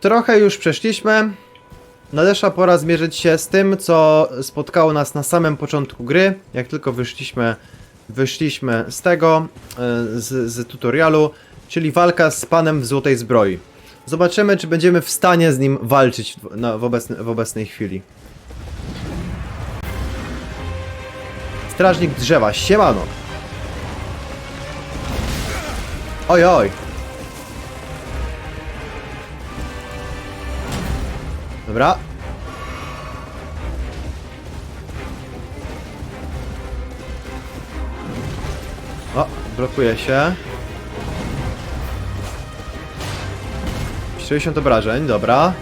trochę już przeszliśmy. Nadeszła pora zmierzyć się z tym, co spotkało nas na samym początku gry. Jak tylko wyszliśmy, wyszliśmy z tego, e, z, z tutorialu, czyli walka z panem w złotej zbroi. Zobaczymy, czy będziemy w stanie z nim walczyć w, na, w, obecne, w obecnej chwili. Strażnik drzewa, siemano! Oj, oj! Dobra. O, blokuje się. 60 obrażeń, dobra.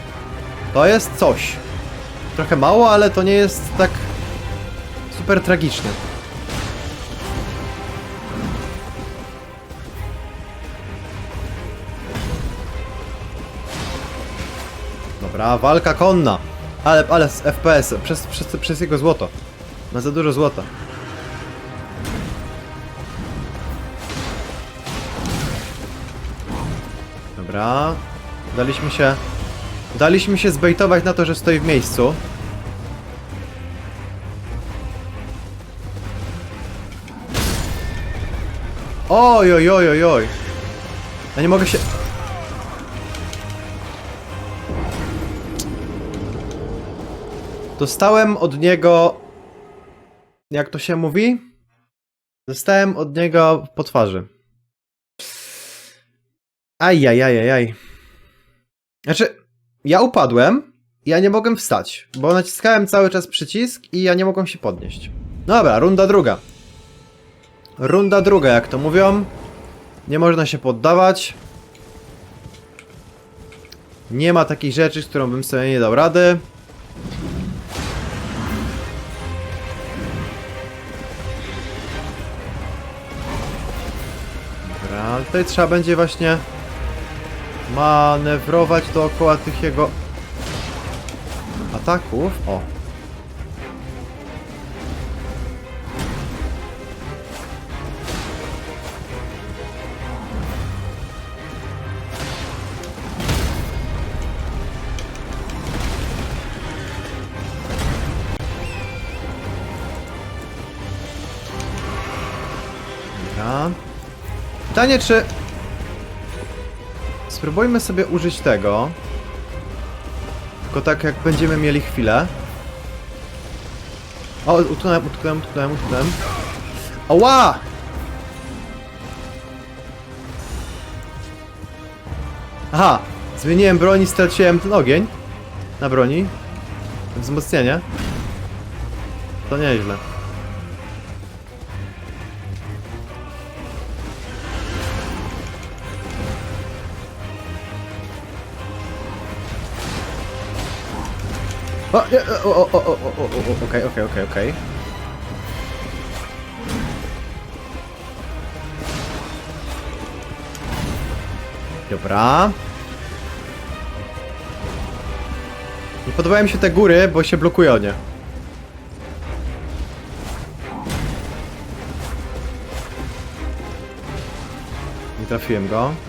To jest coś. Trochę mało, ale to nie jest tak super tragiczne. Dobra, walka konna. Ale, ale z FPS, przez, przez, przez jego złoto. Ma za dużo złota. Dobra. Daliśmy się... Daliśmy się zbejtować na to, że stoi w miejscu. Oj, oj, oj, oj, oj. Ja nie mogę się... Dostałem od niego. Jak to się mówi? Dostałem od niego po twarzy. Ajajajajaj. Znaczy, ja upadłem ja nie mogłem wstać, bo naciskałem cały czas przycisk i ja nie mogłem się podnieść. Dobra, runda druga. Runda druga, jak to mówią. Nie można się poddawać. Nie ma takiej rzeczy, z którą bym sobie nie dał rady. Tutaj trzeba będzie właśnie manewrować dookoła tych jego ataków. O. Pytanie, czy... Spróbujmy sobie użyć tego. Tylko tak, jak będziemy mieli chwilę. O, utknąłem, utknąłem, utknąłem, utknąłem. Oła! Aha! Zmieniłem broń i straciłem ten ogień. Na broni. Wzmocnienie. To nieźle. O, nie, o, o, o, o, o, o, o, okej, okej, okej, okej. Dobra. Nie podobają mi się te góry, bo się blokują nie. Nie trafiłem go.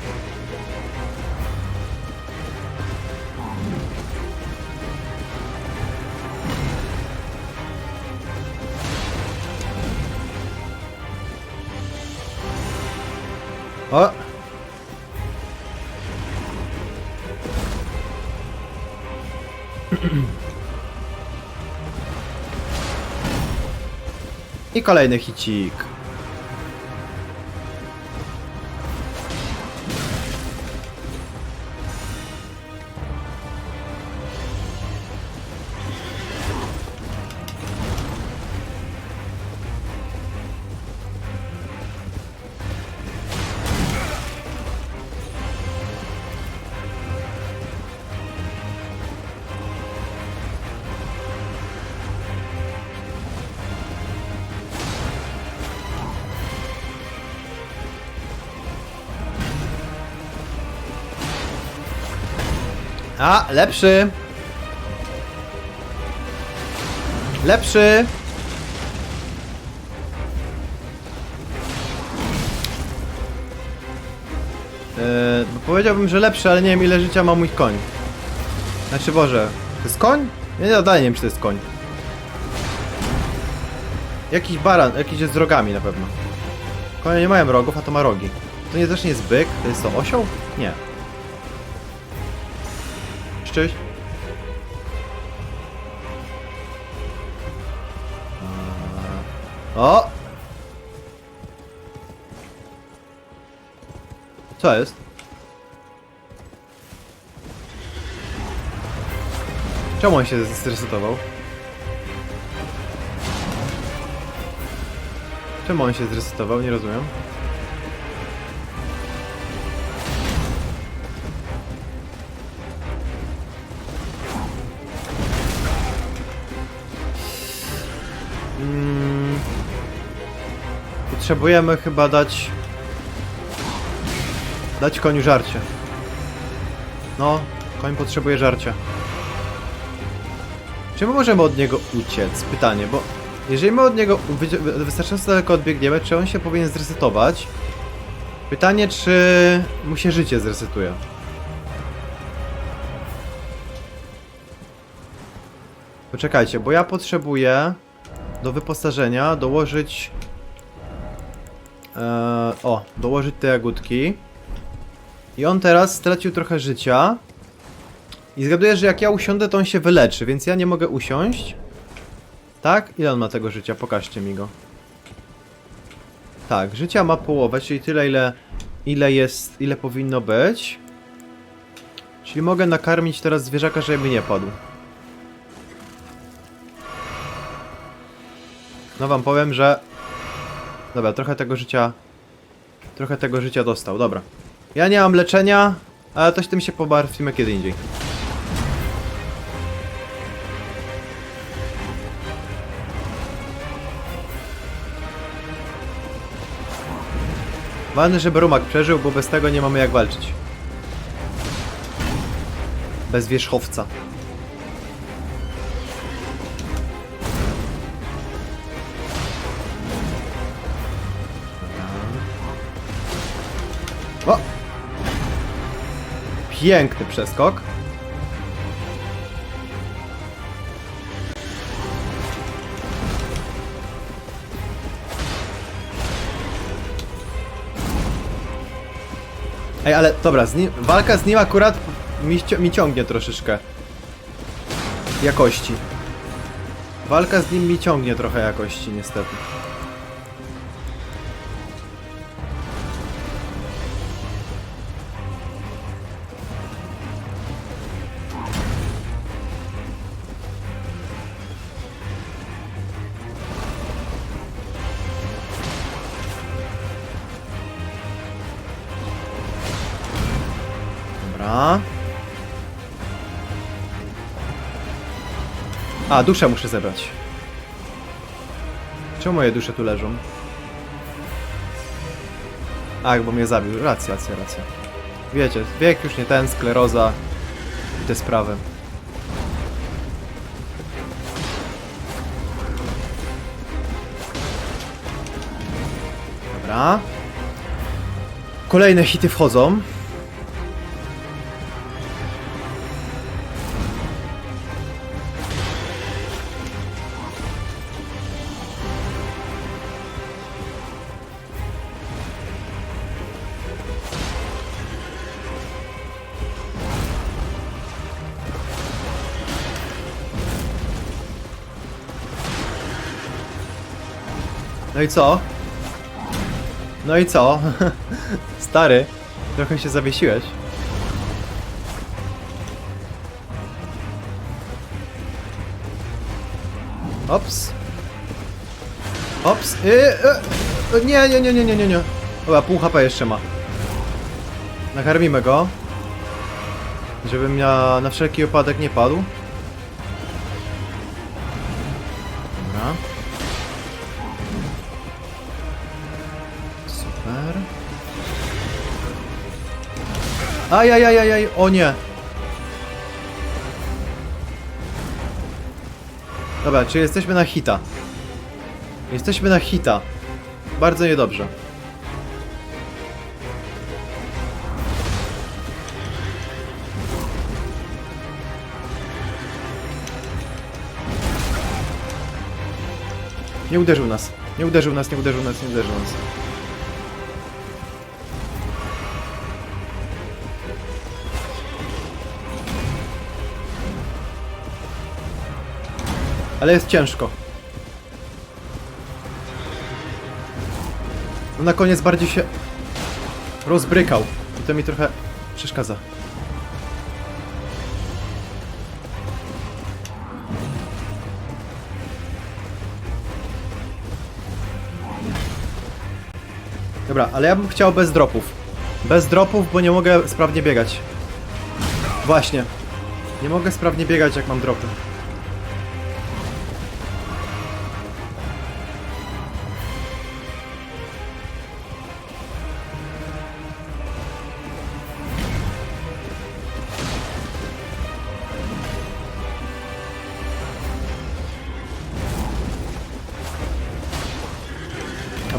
I kolejny hicik. A, lepszy. Lepszy. Yy, powiedziałbym, że lepszy, ale nie wiem ile życia ma mój koń. Znaczy, Boże, to jest koń? Ja nie, dalej nie wiem, czy to jest koń. Jakiś baran, jakiś jest z rogami na pewno. Konie nie mają rogów, a to ma rogi. To nie też nie jest byk? To jest to osioł? Nie. Cześć. O! Co jest? Czemu on się zresetował? Czemu on się zresetował? Nie rozumiem. Potrzebujemy chyba dać... Dać koniu żarcie. No, koń potrzebuje żarcia. Czy my możemy od niego uciec? Pytanie, bo jeżeli my od niego wy- wy- wystarczająco daleko odbiegniemy, czy on się powinien zresetować? Pytanie, czy mu się życie zresetuje? Poczekajcie, bo ja potrzebuję do wyposażenia dołożyć... E, o, dołożyć te jagódki. I on teraz stracił trochę życia. I zgaduję, że jak ja usiądę, to on się wyleczy, więc ja nie mogę usiąść. Tak? Ile on ma tego życia? Pokażcie mi go. Tak, życia ma połowę, czyli tyle, ile, ile jest, ile powinno być. Czyli mogę nakarmić teraz zwierzaka, żeby nie padł. No wam powiem, że... Dobra, trochę tego życia... Trochę tego życia dostał, dobra. Ja nie mam leczenia, ale to tym się pobarwimy kiedy indziej. Ważne, żeby Rumak przeżył, bo bez tego nie mamy jak walczyć. Bez wierzchowca. Piękny przeskok. Ej, ale dobra, z nim, walka z nim akurat mi, mi ciągnie troszeczkę. Jakości. Walka z nim mi ciągnie trochę jakości, niestety. Dobra. A, duszę muszę zebrać. Czemu moje dusze tu leżą? Ach, bo mnie zabił. Racja, racja, racja. Wiecie, wiek już nie ten, skleroza i te sprawy. Dobra. Kolejne hity wchodzą. No i co? No i co? Stary, trochę się zawiesiłeś. Ops. Ops. Yy, yy, nie, nie, nie, nie, nie, nie, nie. Pół HP jeszcze ma. Nakarmimy go. Żebym ja na wszelki wypadek nie padł. Ajajajajaj, o nie. Dobra, czy jesteśmy na hita. Jesteśmy na hita. Bardzo niedobrze. Nie uderzył nas. Nie uderzył nas, nie uderzył nas, nie uderzył nas. Ale jest ciężko. No na koniec bardziej się rozbrykał. I to mi trochę przeszkadza. Dobra, ale ja bym chciał bez dropów. Bez dropów, bo nie mogę sprawnie biegać. Właśnie. Nie mogę sprawnie biegać, jak mam dropy.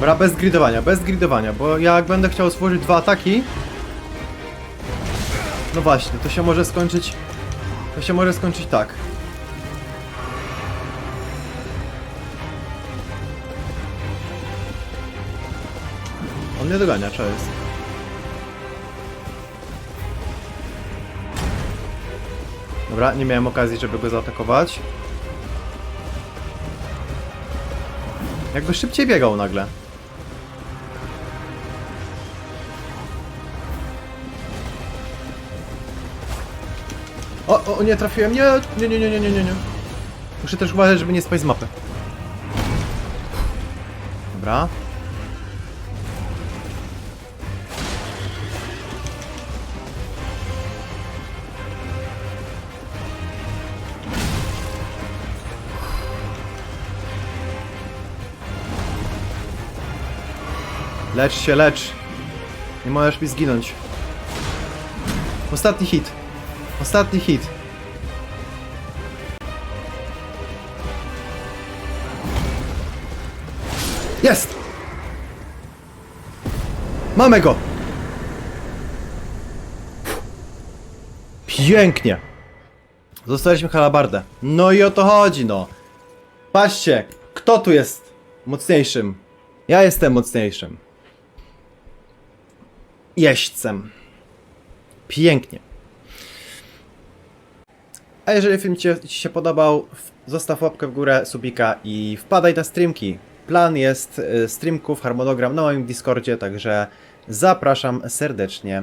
Dobra, bez gridowania, bez gridowania, bo ja jak będę chciał stworzyć dwa ataki... No właśnie, to się może skończyć... To się może skończyć tak. On mnie dogania, jest? Dobra, nie miałem okazji, żeby go zaatakować. Jakby szybciej biegał nagle. O, o, nie trafiłem, nie, nie, nie, nie, nie, nie, nie, nie. Muszę też uważać, żeby nie spaść z mapy. Dobra. Lecz się, lecz. Nie możesz mi zginąć. Ostatni hit. Ostatni hit. Jest! Mamy go! Pięknie! Zostaliśmy halabardę. No i o to chodzi, no. Patrzcie, kto tu jest mocniejszym? Ja jestem mocniejszym. Jeźdźcem. Pięknie. A jeżeli film Ci Ci się podobał, zostaw łapkę w górę, subika i wpadaj na streamki. Plan jest y, streamków, harmonogram na moim Discordzie, także zapraszam serdecznie.